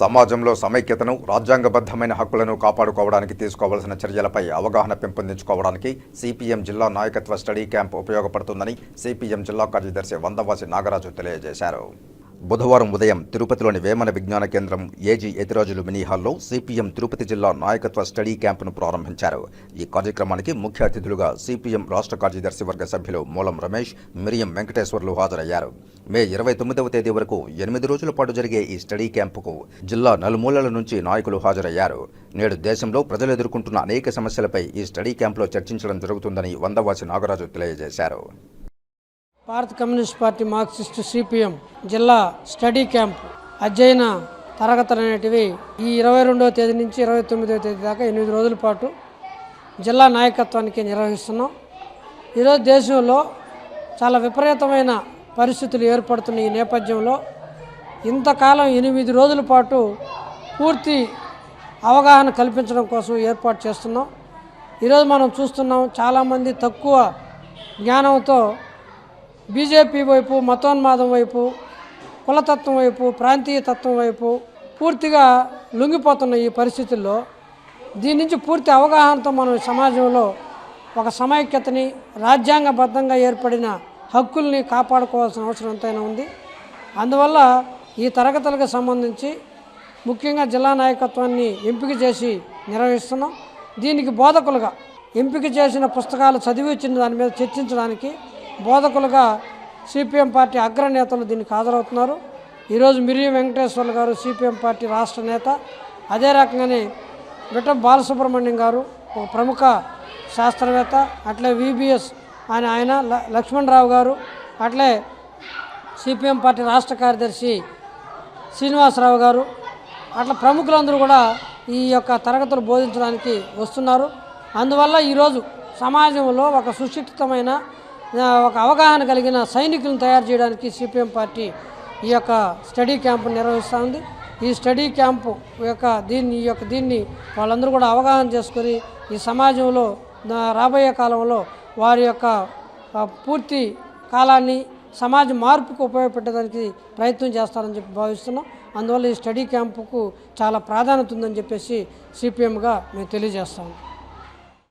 సమాజంలో సమైక్యతను రాజ్యాంగబద్ధమైన హక్కులను కాపాడుకోవడానికి తీసుకోవాల్సిన చర్యలపై అవగాహన పెంపొందించుకోవడానికి సిపిఎం జిల్లా నాయకత్వ స్టడీ క్యాంప్ ఉపయోగపడుతుందని సిపిఎం జిల్లా కార్యదర్శి వందవాసి నాగరాజు తెలియజేశారు. బుధవారం ఉదయం తిరుపతిలోని వేమన విజ్ఞాన కేంద్రం ఏజీ ఎతిరాజులు మినీ హాల్లో సిపిఎం తిరుపతి జిల్లా నాయకత్వ స్టడీ క్యాంపును ప్రారంభించారు. ఈ కార్యక్రమానికి ముఖ్య అతిథులుగా సిపిఎం రాష్ట్ర కార్యదర్శి వర్గ సభ్యులు మూలం రమేష్ మిరియం వెంకటేశ్వర్లు హాజరయ్యారు. మే ఇరవై తొమ్మిదవ తేదీ వరకు ఎనిమిది రోజుల పాటు జరిగే ఈ స్టడీ క్యాంపుకు జిల్లా నలుమూలల నుంచి నాయకులు హాజరయ్యారు. నేడు దేశంలో ప్రజలు ఎదుర్కొంటున్న అనేక సమస్యలపై ఈ స్టడీ క్యాంపులో చర్చించడం జరుగుతుందని వందవాసి నాగరాజు తెలియజేశారు. భారత కమ్యూనిస్ట్ పార్టీ మార్క్సిస్ట్ సిపిఎం జిల్లా స్టడీ క్యాంప్ అధ్యయన తరగతులు అనేటివి ఈ ఇరవై రెండవ తేదీ నుంచి ఇరవై తొమ్మిదవ తేదీ దాకా ఎనిమిది రోజుల పాటు జిల్లా నాయకత్వానికి నిర్వహిస్తున్నాం. ఈరోజు దేశంలో చాలా విపరీతమైన పరిస్థితులు ఏర్పడుతున్న ఈ నేపథ్యంలో ఇంతకాలం ఎనిమిది రోజుల పాటు పూర్తి అవగాహన కల్పించడం కోసం ఏర్పాటు చేస్తున్నాం. ఈరోజు మనం చూస్తున్నాం చాలామంది తక్కువ జ్ఞానంతో బీజేపీ వైపు మతోన్మాదం వైపు కులతత్వం వైపు ప్రాంతీయ తత్వం వైపు పూర్తిగా లొంగిపోతున్న ఈ పరిస్థితుల్లో దీని నుంచి పూర్తి అవగాహనతో మనం సమాజంలో ఒక సమైక్యతని రాజ్యాంగబద్ధంగా ఏర్పడిన హక్కుల్ని కాపాడుకోవాల్సిన అవసరం ఎంతైనా ఉంది. అందువల్ల ఈ తరగతులకు సంబంధించి ముఖ్యంగా జిల్లా నాయకత్వాన్ని ఎంపిక చేసి నిర్వహిస్తున్నాం. దీనికి బోధకులుగా ఎంపిక చేసిన పుస్తకాలు చదివి దాని మీద చర్చించడానికి బోధకులుగా సిపిఎం పార్టీ అగ్రనేతలు దీనికి హాజరవుతున్నారు. ఈరోజు మిరియం వెంకటేశ్వర్లు గారు సిపిఎం పార్టీ రాష్ట్ర నేత. అదే రకంగానే బిట్ట బాలసుబ్రహ్మణ్యం గారు ఒక ప్రముఖ శాస్త్రవేత్త. అట్లే విబిఎస్ అని ఆయన ల- లక్ష్మణరావు గారు. అట్లే సిపిఎం పార్టీ రాష్ట్ర కార్యదర్శి శ్రీనివాసరావు గారు. అట్లా ప్రముఖులందరూ కూడా ఈ యొక్క తరగతులు బోధించడానికి వస్తున్నారు. అందువల్ల ఈరోజు సమాజంలో ఒక సుశిక్షితమైన ఒక అవగాహన కలిగిన సైనికులను తయారు చేయడానికి సిపిఎం పార్టీ ఈ యొక్క స్టడీ క్యాంపు నిర్వహిస్తుంది. ఈ స్టడీ క్యాంపు యొక్క దీన్ని ఈ యొక్క దీన్ని వాళ్ళందరూ కూడా అవగాహన చేసుకొని ఈ సమాజంలో రాబోయే కాలంలో వారి యొక్క పూర్తి కాలాన్ని సమాజ మార్పుకు ఉపయోగపెట్టడానికి ప్రయత్నం చేస్తారని చెప్పి భావిస్తున్నాం. అందువల్ల ఈ స్టడీ క్యాంపుకు చాలా ప్రాధాన్యత ఉందని చెప్పేసి సిపిఎంగా మేము తెలియజేస్తాము